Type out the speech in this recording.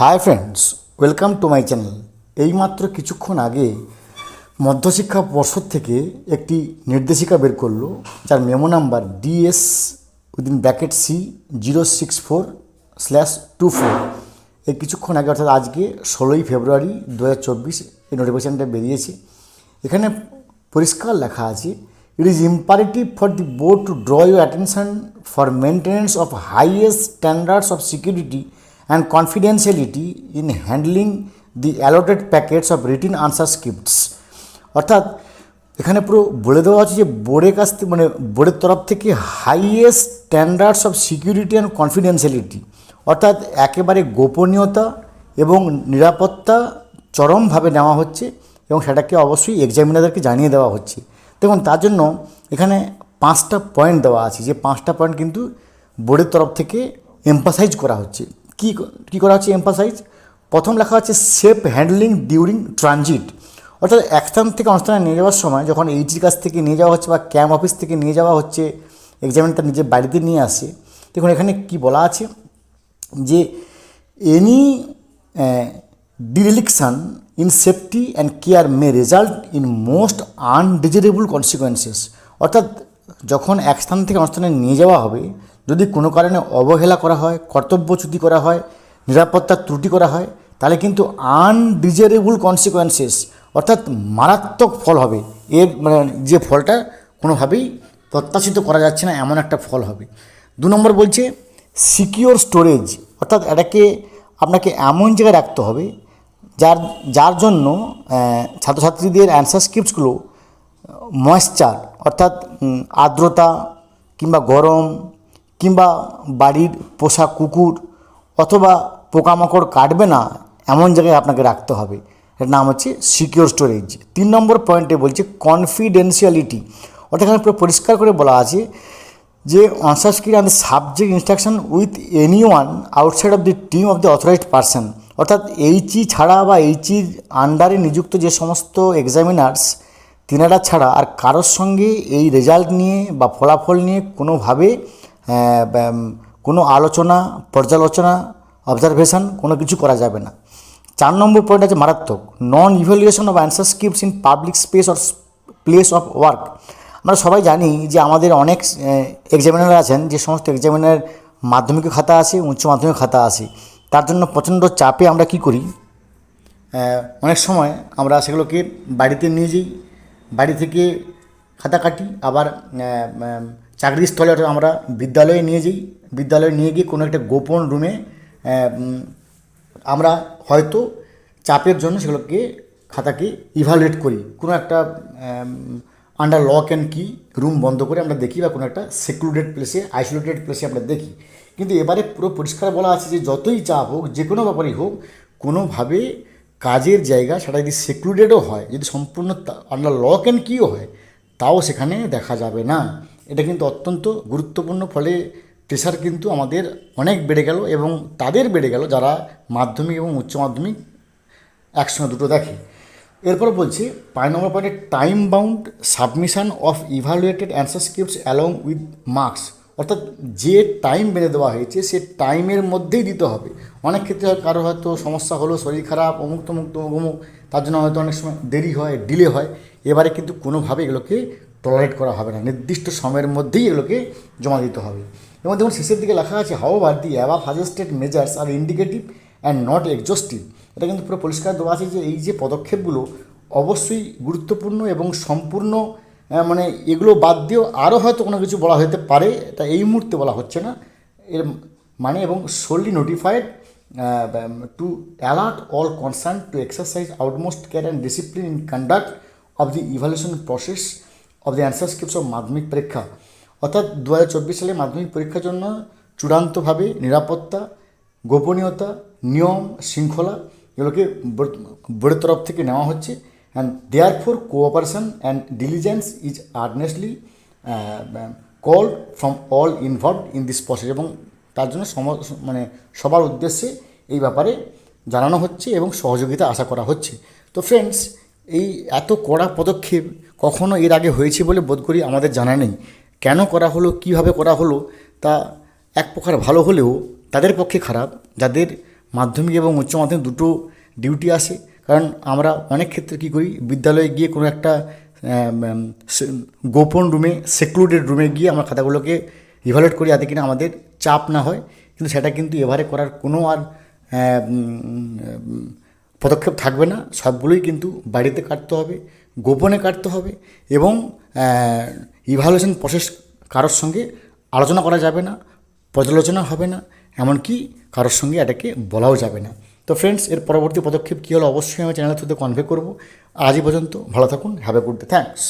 Hi friends welcome to my channel এইমাত্র কিছুক্ষণ আগে মধ্যশিক্ষা পর্ষদ থেকে একটি নির্দেশিকা বের করল, যার memo number DS within bracket C zero six four slash two four এই কিছুক্ষণ আগে, অর্থাৎ আজকে ষোলোই ফেব্রুয়ারি দু হাজার চব্বিশ এই নোটিফিকেশানটা বেরিয়েছে। এখানে পরিষ্কার লেখা আছে it is imperative for the board to draw your attention for maintenance of highest standards of security and confidentiality in handling the allotted packets of written answer scripts অর্থাৎ, এখানে পুরো বলে দেওয়া আছে যে বোর্ডের কাছ থেকে মানে বোর্ডের তরফ থেকে highest standards of security and confidentiality অর্থাৎ একেবারে গোপনীয়তা এবং নিরাপত্তা চরমভাবে নেওয়া হচ্ছে এবং সেটাকে অবশ্যই এক্সামিনারদেরকে জানিয়ে দেওয়া হচ্ছে। দেখুন, তার জন্য এখানে পাঁচটা পয়েন্ট দেওয়া আছে। যে পাঁচটা পয়েন্ট কিন্তু বোর্ডের তরফ থেকে এম্পাসাইজ করা হচ্ছে। কী কী করা হচ্ছে এম্পাসাইজ প্রথম লেখা হচ্ছে সেফ হ্যান্ডলিং ডিউরিং ট্রানজিট অর্থাৎ এক স্থান থেকে অনুষ্ঠানে নিয়ে যাওয়ার সময় যখন এইচির কাছ থেকে নিয়ে যাওয়া হচ্ছে বা ক্যাম্প অফিস থেকে নিয়ে যাওয়া হচ্ছে এক্সামিন তার নিজের বাড়িতে নিয়ে আসে, দেখুন এখানে কি বলা আছে? যে any dereliction in safety and care may result in most undesirable consequences অর্থাৎ যখন এক স্থান থেকে অনুষ্ঠানে নিয়ে যাওয়া হবে, যদি কোনো কারণে অবহেলা করা হয় কর্তব্যচ্যুতি করা হয়, নিরাপত্তার ত্রুটি করা হয়, তাহলে কিন্তু আনডিজারেবল কনসিকোয়েন্সেস অর্থাৎ মারাত্মক ফল হবে। এর মানে যে ফলটা কোনোভাবেই প্রত্যাশিত করা যাচ্ছে না, এমন একটা ফল হবে। দু নম্বর বলছে সিকিওর স্টোরেজ অর্থাৎ এটাকে আপনাকে এমন জায়গায় রাখতে হবে, যার যার জন্য ছাত্রছাত্রীদের অ্যান্সার স্ক্রিপ্টসগুলো ময়েশ্চার অর্থাৎ আর্দ্রতা কিংবা গরম কিংবা বাড়ির পোষা কুকুর অথবা পোকামাকড় কাটবে না, এমন জায়গায় আপনাকে রাখতে হবে। এর নাম হচ্ছে সিকিওর স্টোরেজ তিন নম্বর পয়েন্টে বলছে কনফিডেন্সিয়ালিটি অর্থাৎ এখানে পুরো পরিষ্কার করে বলা আছে যে answer screen and subject instruction with any one outside of the team of the authorized person অর্থাৎ এইচই ছাড়া বা এইচইর আন্ডারে নিযুক্ত যে সমস্ত এক্সামিনার্স তিনারা ছাড়া আর কারোর সঙ্গে এই রেজাল্ট নিয়ে বা ফলাফল নিয়ে কোনোভাবে কোনো আলোচনা, পর্যালোচনা অবজারভেশন কোনো কিছু করা যাবে না। চার নম্বর পয়েন্ট আছে মারাত্মক। Non evaluation of answer scripts in public space or place of work আমরা সবাই জানি যে আমাদের অনেক এক্সামিনার আছেন, যে সমস্ত এক্সামিনার মাধ্যমিক খাতা আছে, উচ্চ মাধ্যমিক খাতা আছে। তার জন্য প্রচণ্ড চাপে আমরা কি করি? অনেক সময় আমরা সেগুলোকে বাড়িতে নিয়ে যাই বাড়ি থেকে খাতা কাটি, আবার চাকরির স্থলে আমরা বিদ্যালয়ে নিয়ে যাই। বিদ্যালয়ে নিয়ে গিয়ে কোনো একটা গোপন রুমে আমরা হয়তো চাপের জন্য সেগুলোকে, খাতাকে ইভালুয়েট করি। কোনো একটা under lock and key room বন্ধ করে আমরা দেখি বা কোনো একটা সেক্লুডেড প্লেসে আইসোলেটেড প্লেসে আমরা দেখি। কিন্তু এবারে পুরো পরিষ্কার বলা আছে যে যতই চাপ হোক, যে কোনো ব্যাপারেই হোক, কোনোভাবে কাজের জায়গা সেটা যদি সেক্লুডেডও হয়, যদি সম্পূর্ণ আন্ডার লক অ্যান্ড কিও হয়, তাও সেখানে দেখা যাবে না। এটা কিন্তু অত্যন্ত গুরুত্বপূর্ণ, ফলে প্রেশার কিন্তু আমাদের অনেক বেড়ে গেল এবং তাদের বেড়ে গেল যারা মাধ্যমিক এবং উচ্চ মাধ্যমিক একসঙ্গে দুটো দেখে। এরপর বলছে পাঁচ নম্বর পয়েন্টে time bound submission of evaluated answer scripts along with marks অর্থাৎ যে টাইম বেঁধে দেওয়া হয়েছে, সে টাইমের মধ্যেই দিতে হবে। অনেক ক্ষেত্রে কারও হয়তো সমস্যা হলো, শরীর খারাপ, অমুক তমুক তমুক অমুক, তার জন্য হয়তো অনেক সময় দেরি হয় ডিলে হয়। এবারে কিন্তু কোনোভাবে এগুলোকে টলারেট করা হবে না। নির্দিষ্ট সময়ের মধ্যেই এগুলোকে জমা দিতে হবে। এবং দেখুন, শেষের দিকে লেখা আছে however the above suggested measures are indicative and not exhaustive এটা কিন্তু পুরো পরিষ্কার দেওয়া আছে যে এই যে পদক্ষেপগুলো অবশ্যই গুরুত্বপূর্ণ এবং সম্পূর্ণ মানে এগুলো বাদ দিয়েও আরও হয়তো কোনো কিছু বলা হতে পারে এটা এই মুহূর্তে বলা হচ্ছে না। এর মানে এবং solely notified to alert all concern to exercise outmost care and discipline in conduct of the evaluation process of the answer scripts of Madhyamik পরীক্ষা। অর্থাৎ দু হাজার চব্বিশ সালে মাধ্যমিক পরীক্ষার জন্য চূড়ান্তভাবে নিরাপত্তা, গোপনীয়তা, নিয়ম, শৃঙ্খলা, এগুলোকে বোর্ড- বোর্ডের তরফ থেকে নেওয়া হচ্ছে। And there for cooperation and diligence is earnestly call from all involve in this process এবং তার জন্য সম মানে সবার উদ্দেশ্যে এই ব্যাপারে জানানো হচ্ছে এবং সহযোগিতা আশা করা হচ্ছে। তো ফ্রেন্ডস এই এত কড়া পদক্ষেপ কখনো এর আগে হয়েছে বলে বোধ করি আমাদের জানা নেই। কেন করা হলো, কীভাবে করা হলো, তা এক প্রকার ভালো হলেও তাদের পক্ষে খারাপ। যাদের মাধ্যমিক এবং উচ্চ মাধ্যমিক দুটো ডিউটি আসে কারণ আমরা অনেক ক্ষেত্রে কী করি, বিদ্যালয়ে গিয়ে কোনো একটা গোপন রুমে সেক্লুডেড রুমে গিয়ে আমরা খাতাগুলোকে ইভালুয়েট করি যাতে কিনা আমাদের চাপ না হয়। কিন্তু সেটা কিন্তু এবারে করার কোনো আর পদক্ষেপ থাকবে না। সবগুলোই কিন্তু বাড়িতে কাটতে হবে, গোপনে কাটতে হবে এবং ইভালুয়েশন প্রসেস কারোর সঙ্গে আলোচনা করা যাবে না, পর্যালোচনা হবে না। এমনকি কারোর সঙ্গে এটাকে বলাও যাবে না। তো ফ্রেন্ডস এর পরবর্তী পদক্ষেপ কী হলো অবশ্যই আমি চ্যানেলের থ্রুতে কনভে করব। আজই পর্যন্ত ভালো থাকুন have a good day thanks